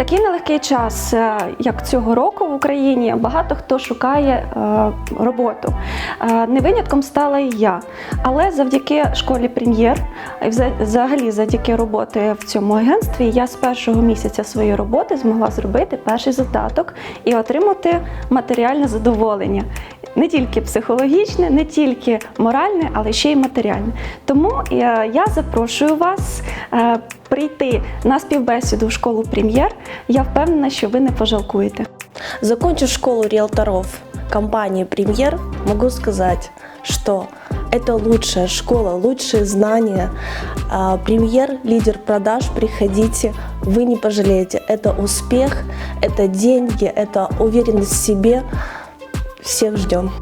Такий нелегкий час, е, як цього року в Україні, багато хто шукає е, роботу. Е, Не винятком стала і я. Але завдяки школі прем'єр, і вза- взагалі завдяки роботи в цьому агентстві, я з першого місяця своєї роботи змогла зробити перший задаток і отримати матеріальне задоволення. Не тільки психологічне, не тільки моральне, але ще й матеріальне. Тому е, я запрошую вас е, прийти на співбесіду в школу прем'єр. Я впевнена, що ви не пожалкуєте. Закончив школу риэлторов компании «Премьер», могу сказать, что это лучшая школа, лучшие знания. А, «Премьер» – лидер продаж, приходите, вы не пожалеете. Это успех, это деньги, это уверенность в себе. Всех ждем.